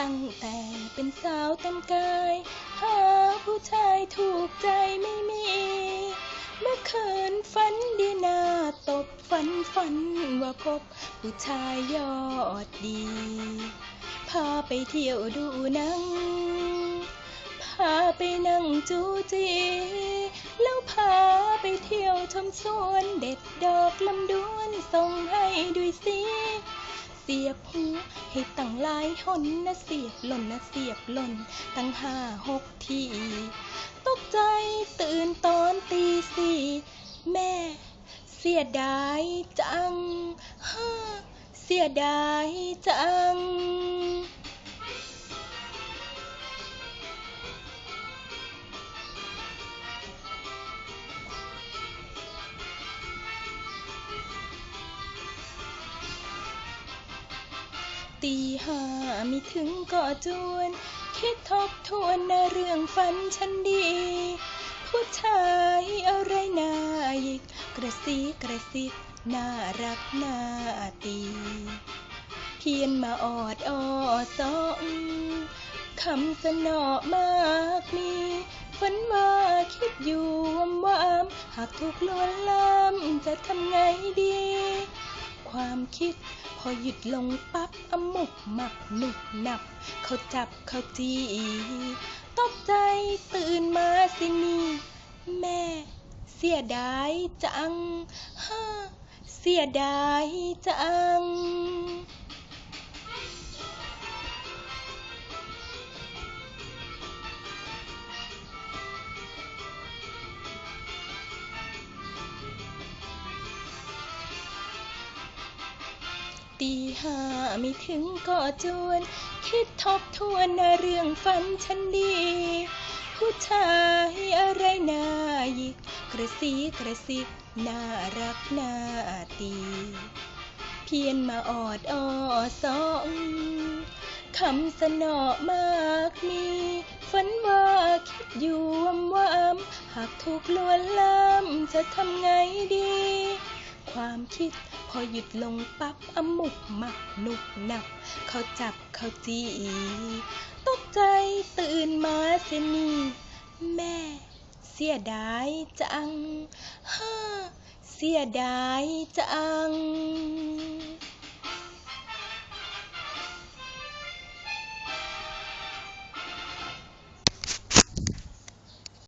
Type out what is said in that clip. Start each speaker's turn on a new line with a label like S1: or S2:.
S1: ตั้งแต่เป็นสาวเต็มกาย หาผู้ชายถูกใจไม่มี เมื่อคืนฝันดีนาตบฝันฝันว่าพบผู้ชายยอดดี พาไปเที่ยวดูหนัง พาไปนั่งจูจี แล้วพาไปเที่ยวชมสวนเด็ดดอกลำดวนส่งให้ด้วยสิ เสียบหูให้ตั้งหลายหนนะเสียบหล่นนะเสียบหล่นตั้งห้าหกทีตกใจตื่นตอนตีสี่แม่เสียดายจังฮ่าเสียดายจัง ตีห้าไม่ถึงก็จวน คิดทบทวนนะเรื่องฝันฉันดี ผู้ชายอะไรนายิก กระซีกระซิบน่ารักน่าตี เพียนมาออดออสองคำสนอมากมีฝันว่าคิดอยู่วำวามหากถูกลวนลามจะทำไงดี ความคิด อหยุดลงปั๊บอมุกหมักหนุบหนับ เขาจับเขาจีตกใจตื่นมาสินี่ แม่ เสียดายจังฮ่าเสียดายจัง ตีห้าไม่ถึงก็จวน คิดทบทวนเรื่องฝันฉันดี ผู้ชายอะไรน่ายิก กระซีกระซิบน่ารักน่าตี เพียนมาออดออสองคำสนอมากมีฝันว่าคิดอยู่วำวามหากถูกลวนลามจะทำไงดี ความคิด พอหยุดลงปั๊บอมุกหมักนุกหนับเขาจับเขาจีตกใจตื่นมาเสียนี่แม่เสียดายจังฮ่าเสียดายจัง